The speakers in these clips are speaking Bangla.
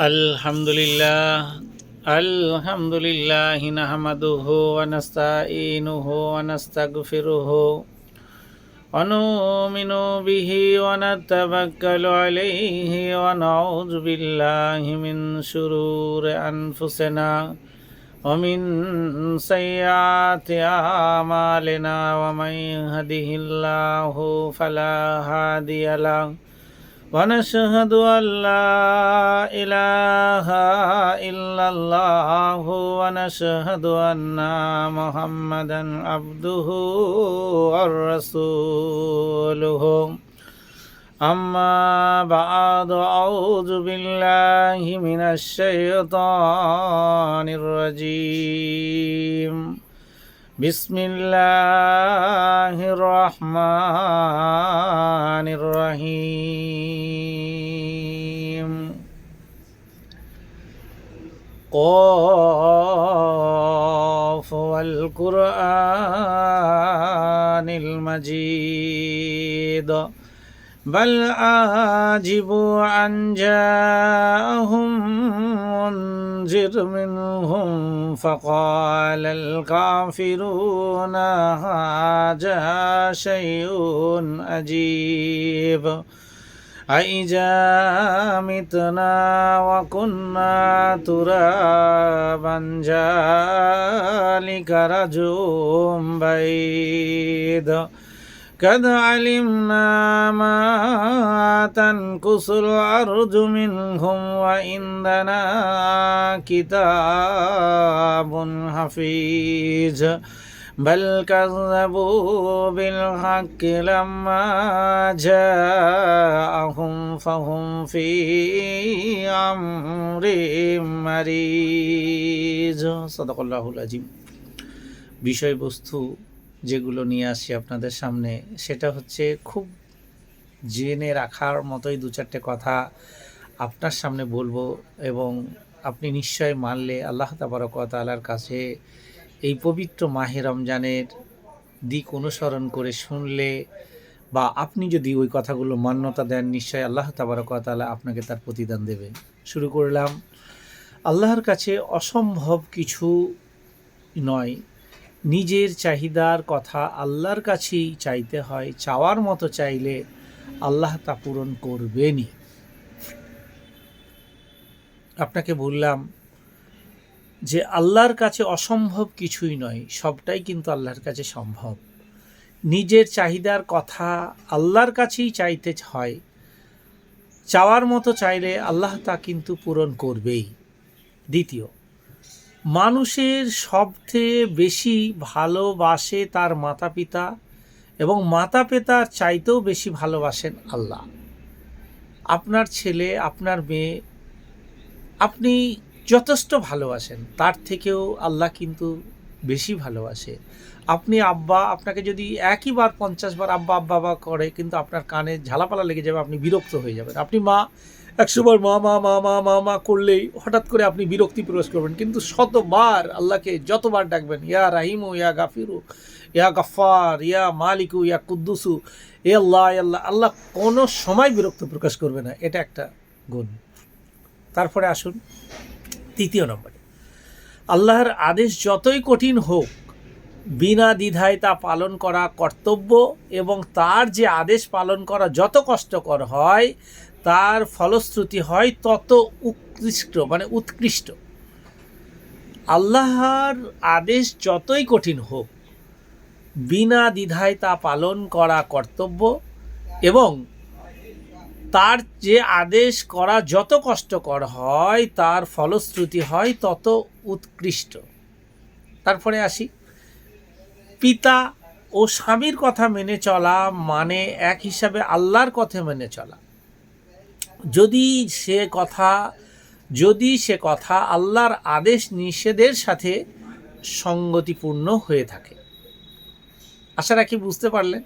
الحمد لله الحمد لله نحمده ونستعينه ونستغفره ونؤمن به ونتوكل عليه ونعوذ بالله من شرور أنفسنا ومن سيئات أعمالنا ومن يهده الله فلا هادي له ونشهد أن لا إله إلا الله ونشهد أن محمدا عبده ورسوله أما بعد أعوذ بالله من الشيطان الرجيم بسم الله الرحمن الرحيم. قاف والقرآن المجيد. بل عاجبوا أن جاءهم منذر منهم فقال الكافرون هذا شيء عجيب أإذا متنا وكنا ترابا ذلك رجل بعيد قد علمنا ما تنقص الأرض منهم وعندنا كتاب حفيظ بل كذبوا بالحق لما جاءهم فهم في أمر مريج صدق الله العظيم বিষয়বস্তু যেগুলো নিয়ে আসি আপনাদের সামনে, সেটা হচ্ছে খুব জেনে রাখার মতোই দু চারটে কথা আপনার সামনে বলব এবং আপনি নিশ্চয় মানলে আল্লাহ তাবারকালার কাছে এই পবিত্র মাহে রমজানের দিক অনুসরণ করে শুনলে বা আপনি যদি ওই কথাগুলো মান্যতা দেন, নিশ্চয় আল্লাহ তাবারকালা আপনাকে তার প্রতিদান দেবে। শুরু করলাম, আল্লাহর কাছে অসম্ভব কিছু নয় নিজের চাহিদার কথা আল্লাহর কাছেই চাইতে হয়, চাওয়ার মতো চাইলে আল্লাহ তা পূরণ করবেনই। আপনাকে বললাম যে আল্লাহর কাছে অসম্ভব কিছুই নয়, সবটাই কিন্তু আল্লাহর কাছে সম্ভব। নিজের চাহিদার কথা আল্লাহর কাছেই চাইতে হয়, চাওয়ার মতো চাইলে আল্লাহ তা কিন্তু পূরণ করবেই। দ্বিতীয় মানুষের সবচেয়ে বেশি ভালোবাসে তার মাতা পিতা এবং মাতা পিতার চাইতেও বেশি ভালোবাসেন আল্লাহ। আপনার ছেলে, আপনার মেয়ে, আপনি যথেষ্ট ভালোবাসেন, তার থেকেও আল্লাহ কিন্তু বেশি ভালোবাসে। আপনি আব্বা, আপনাকে যদি একইবার পঞ্চাশ বার আব্বা আব্বা আব্বা করে, কিন্তু আপনার কানে ঝালাপালা লেগে যাবে, আপনি বিরক্ত হয়ে যাবেন। আপনি মা একশোবার মা মা মা মা মা মা করলেই হঠাৎ করে আপনি বিরক্তি প্রবেশ করবেন। কিন্তু শতবার আল্লাহকে যতবার ডাকবেন, ইয়া রাহিমু, ইয়া গাফিরু, ইয়া গাফার ইয়া মালিকু, ইয়া কুদ্দুসু, এ আল্লাহ আল্লাহ আল্লাহ কোনো সময় বিরক্ত প্রকাশ করবে না। এটা একটা গুণ। তারপরে আসুন তৃতীয় নম্বরে। আল্লাহর আদেশ যতই কঠিন হোক, বিনা দ্বিধায় তা পালন করা কর্তব্য এবং তার যে আদেশ পালন করা যত কষ্টকর হয় তার ফলশ্রুতি হয় তত উৎকৃষ্ট মানে উৎকৃষ্ট। আল্লাহর আদেশ যতই কঠিন হোক, বিনা দ্বিধায় তা পালন করা কর্তব্য এবং তার যে আদেশ করা যত কষ্টকর হয়, তার ফলশ্রুতি হয় তত উৎকৃষ্ট। তারপরে আসি। পিতা ও স্বামীর কথা মেনে চলা মানে এক হিসাবে আল্লাহর কথা মেনে চলা। যদি সে কথা, যদি সে কথা আল্লাহর আদেশ নিষেধের সাথে সঙ্গতিপূর্ণ হয়ে থাকে। আশা রাখি বুঝতে পারলেন।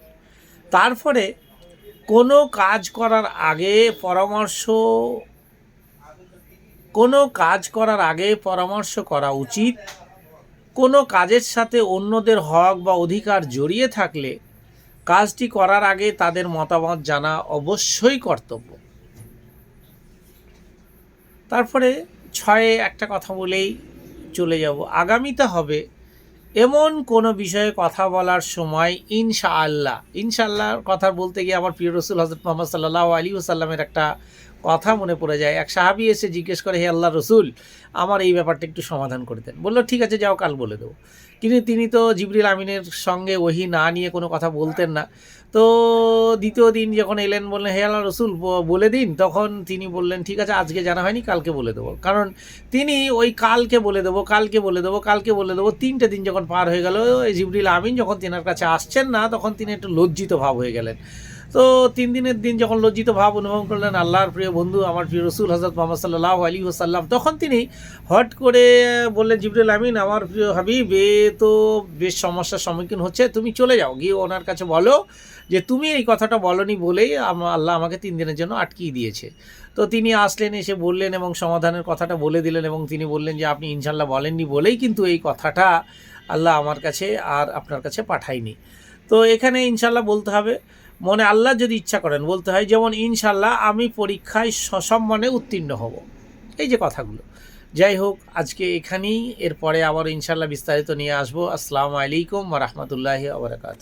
তারপরে কোনো কাজ করার আগে পরামর্শ, কোনো কাজ করার আগে পরামর্শ করা উচিত। কোনো কাজের সাথে অন্যদের হক বা অধিকার জড়িয়ে থাকলে কাজটি করার আগে তাদের মতামত জানা অবশ্যই কর্তব্য। তারপরে ছয়ে একটা কথা বলেই চলে যাব। আগামীতে হবে এমন কোনো বিষয়ে কথা বলার সময় ইনশা আল্লাহ ইনশাআল্লাহর কথা বলতে গিয়ে আমার প্রিয় রসুল হজরত মোহাম্মদ সাল্লাহ আলী ওসাল্লামের একটা কথা মনে পড়ে যায়। এক সাহাবি এসে জিজ্ঞেস করে, হে আল্লাহ রসুল, আমার এই ব্যাপারটা একটু সমাধান করে দেন। বলল, ঠিক আছে, যাও, কাল বলে দেবো। কিন্তু তিনি তো জিবরিল আমিনের সঙ্গে ওহি না নিয়ে কোনো কথা বলতেন না। তো দ্বিতীয় দিন যখন এলেন, বললেন, হে আল্লাহ রসুল বলে দিন। তখন তিনি বললেন, ঠিক আছে, আজকে জানা হয়নি, কালকে বলে দেবো। কারণ তিনি ওই কালকে বলে দেবো, কালকে বলে দেবো, কালকে বলে দেবো, তিনটে দিন যখন পার হয়ে গেল জিবরিল আমিন যখন তেনার কাছে আসছেন না, তখন তিনি একটু লজ্জিত ভাব হয়ে গেলেন। তো তিন দিনের দিন যখন লজ্জিত ভাব অনুভব করলেন আল্লাহর প্রিয় বন্ধু, আমার প্রিয় রসুল হজরত মোহাম্মদ সাল্লাহ আলী ওসাল্লাম তখন তিনি হট করে বললেন, জিবরুল আমিন, আমার প্রিয় হাবিব, এ তো বেশ সমস্যার সম্মুখীন হচ্ছে, তুমি চলে যাও, গিয়ে ওনার কাছে বলো যে, তুমি এই কথাটা বলনি বলেই আল্লাহ আমাকে তিন দিনের জন্য আটকিয়ে দিয়েছে। তো তিনি আসলেন, এসে বললেন এবং সমাধানের কথাটা বলে দিলেন এবং তিনি বললেন যে, আপনি ইনশাল্লাহ বলেননি বলেই কিন্তু এই কথাটা আল্লাহ আমার কাছে আর আপনার কাছে পাঠায়নি। তো এখানে ইনশাল্লাহ বলতে হবে মনে আল্লাহ যদি ইচ্ছা করেন, বলতে হয় যেমন ইনশাল্লাহ আমি পরীক্ষায় সসম্মানে উত্তীর্ণ হব। এই যে কথাগুলো। যাই হোক, আজকে এখানেই, এরপরে আবার ইনশাল্লাহ বিস্তারিত নিয়ে আসব। আসসালামু আলাইকুম রহমতুল্লাহি আবরকাত